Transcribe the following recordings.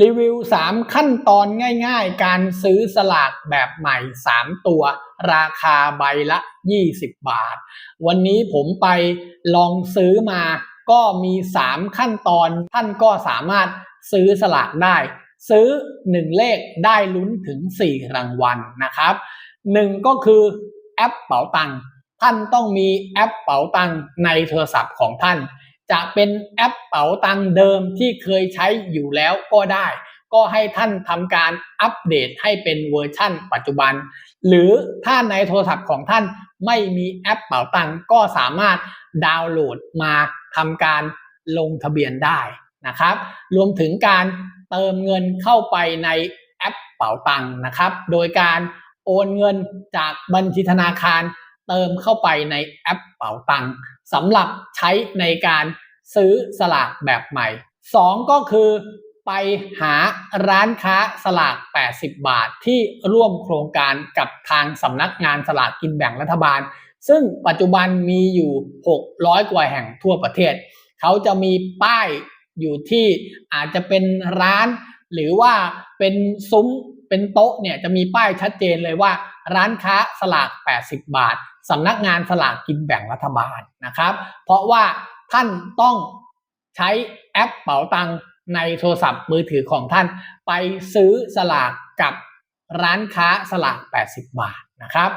รีวิว 3 ขั้นตอนง่ายๆ การซื้อสลากแบบใหม่ 3 ตัว ราคาใบละ 20 บาท วันนี้ผมไปลองซื้อมาก็มี 3 ขั้นตอน ท่านก็สามารถซื้อสลากได้ ซื้อ 1 เลขได้ลุ้นถึง 4 รางวัลนะครับ 1 ก็คือแอปเป๋าตัง ท่านต้องมีแอปเป๋าตังในโทรศัพท์ของท่าน จะเป็นแอปเป๋าตังค์เดิมที่เคยใช้อยู่แล้วก็ได้ ก็ให้ท่านทำการอัปเดตให้เป็นเวอร์ชั่น ปัจจุบัน หรือถ้าในโทรศัพท์ของท่านไม่มีแอปเป๋าตังค์ก็สามารถดาวน์โหลดมาทำการลงทะเบียนได้นะครับ รวมถึงการเติมเงินเข้าไปในแอปเป๋าตังค์นะครับ โดยการโอนเงินจากบัญชีธนาคารเติมเข้าไปในแอปเป๋าตังค์ สำหรับใช้ในการซื้อสลากแบบใหม่ 2 ก็คือไปหาร้านค้าสลาก 80 บาทที่ร่วมโครงการกับทางสำนักงานสลากกินแบ่งรัฐบาล ซึ่งปัจจุบันมีอยู่ 600 กว่าแห่งทั่วประเทศ เขาจะมีป้ายอยู่ที่อาจจะเป็นร้าน หรือว่าเป็นซุ้มเป็นโต๊ะเนี่ยจะมีป้ายชัดเจนเลยว่า ร้านค้าสลาก 80 บาท สำนักงานสลากกินแบ่งรัฐบาลนะครับ เพราะว่าท่านต้องใช้แอปเป๋าตังในโทรศัพท์มือถือของท่านไปซื้อสลากกับร้านค้าสลาก 80 บาทนะครับ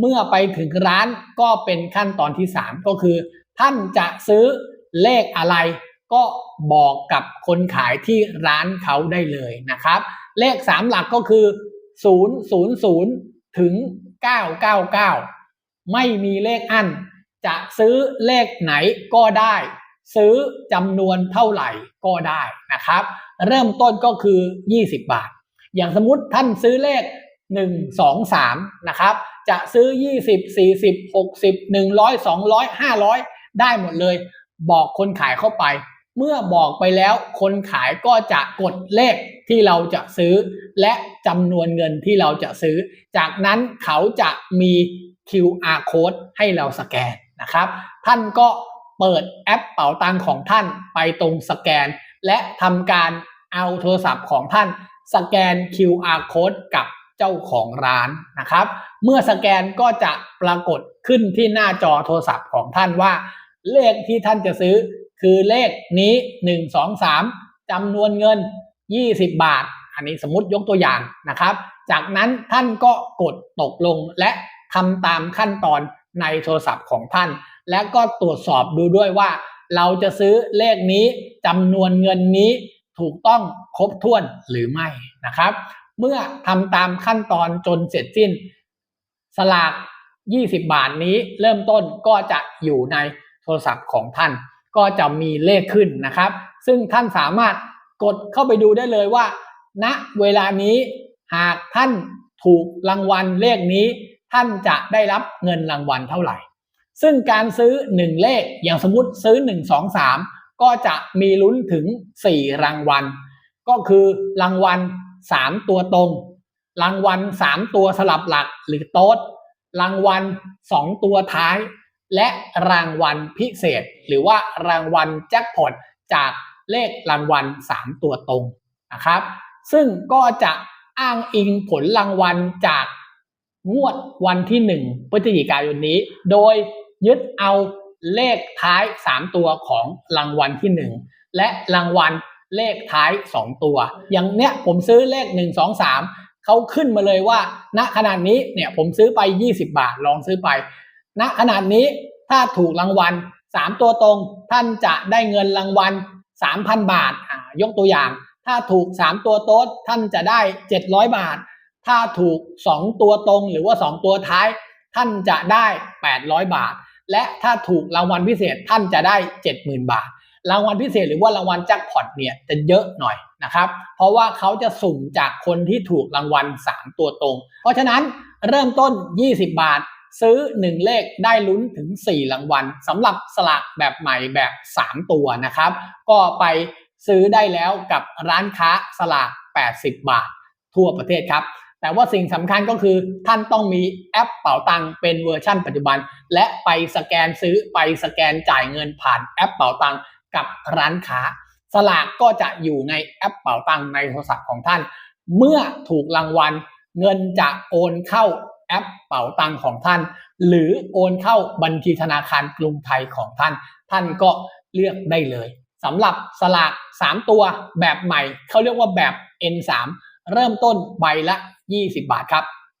เมื่อไปถึงร้านก็เป็นขั้นตอนที่ 3 ก็คือ ท่านจะซื้อเลขอะไรก็บอกกับคนขายที่ร้านเขาได้เลยนะครับ เลข 3 หลักก็คือ 000 ถึง 999 ไม่มีเลขอั้น จะซื้อเลขไหนก็ได้ ซื้อจำนวนเท่าไหร่ก็ได้นะครับ เริ่มต้นก็คือ 20 บาท อย่างสมมติท่านซื้อเลข 1 2 3 นะครับ จะซื้อ 20 40 60 100 200 500 ได้หมดเลย บอกคนขายเข้าไป เมื่อบอกไปแล้วคนขายก็จะกดเลขที่เราจะซื้อ และจำนวนเงินที่เราจะซื้อ จากนั้นเขาจะมี QR code ให้เราสแกนนะครับ ท่านก็เปิดแอปเป๋าตังของท่านไปตรงสแกน และทำการเอาโทรศัพท์ของท่าน สแกน QR code กับเจ้าของร้านนะครับ เมื่อสแกนก็จะปรากฏขึ้นที่หน้าจอโทรศัพท์ของท่านว่า เลขที่ท่านจะซื้อ คือเลขนี้1 2 3จำนวนเงิน20บาท อันนี้สมมติยกตัวอย่างนะครับ จากนั้นท่านก็กดตกลงและทำตามขั้นตอนในโทรศัพท์ของท่าน และก็ตรวจสอบดูด้วยว่า เราจะซื้อเลขนี้จำนวนเงินนี้ถูกต้องครบถ้วนหรือไม่นะครับ เมื่อทำตามขั้นตอนจนเสร็จสิ้น สลาก 20 บาทนี้เริ่มต้นก็จะอยู่ในโทรศัพท์ของท่าน ก็จะมีเลขขึ้นนะครับ ซึ่งท่านสามารถกดเข้าไปดูได้เลยว่า ณเวลานี้หากท่านถูกรางวัลเลขนี้ ท่านจะได้รับเงินรางวัลเท่าไหร่ ซึ่งการซื้อ 1 เลขอย่างสมมติซื้อ 1 2 3 ก็จะมีลุ้นถึง 4 รางวัล ก็คือรางวัล 3 ตัวตรง รางวัล 3 ตัวสลับหลักหรือโต๊ดรางวัล 2 ตัวท้าย และรางวัลพิเศษ หรือว่ารางวัลแจ็คพอตจากเลขรางวัล 3 ตัวตรงนะครับ ซึ่งก็จะอ้างอิงผลรางวัลจากงวดวันที่ 1พฤศจิกายนนี้ โดยยึดเอาเลขท้าย 3 ตัวของรางวัลที่ 1 และรางวัลเลขท้าย 2 ตัว อย่างเนี้ยผมซื้อเลข 1 2 3เขาขึ้นมาเลยว่าณขนาดนี้เนี่ยผมซื้อไป 20 บาทลองซื้อไป ณขนาดนี้ถ้าถูกรางวัล 3 ตัวตรง ท่านจะได้เงินรางวัล 3,000 บาทยกตัวอย่าง ถ้าถูก 3 ตัวโต๊ดท่านจะได้ 700 บาท ถ้าถูก 2 ตัวตรงหรือว่า 2 ตัวท้าย ท่านจะได้ 800 บาท และถ้าถูกรางวัลพิเศษท่านจะได้ 70,000 บาท รางวัลพิเศษหรือว่ารางวัลแจ็คพอตเนี่ยจะเยอะหน่อยนะครับ เพราะว่าเขาจะสุ่มจากคนที่ถูกรางวัล 3 ตัวตรง เพราะฉะนั้นเริ่มต้น 20 บาท ซื้อ 1 เลขได้ลุ้นถึง 4 รางวัลสำหรับสลากแบบใหม่แบบ 3 ตัวนะครับ ก็ไปซื้อได้แล้วกับร้านค้าสลาก 80 บาท ทั่วประเทศครับ แต่ว่าสิ่งสำคัญก็คือท่านต้องมีแอปเป๋าตังเป็นเวอร์ชั่นปัจจุบัน และไปสแกนซื้อไปสแกนจ่ายเงินผ่านแอปเป๋าตังกับร้านค้า สลากก็จะอยู่ในแอปเป๋าตังในโทรศัพท์ของท่าน เมื่อถูกรางวัลเงินจะโอนเข้า แอปเป๋าตังของท่าน หรือโอนเข้าบัญชีธนาคารกรุงไทยของท่าน ท่านก็เลือกได้เลยสำหรับสลาก 3 ตัวแบบใหม่ เขาเรียกว่าแบบ N3 เริ่มต้นใบละ 20 บาทครับ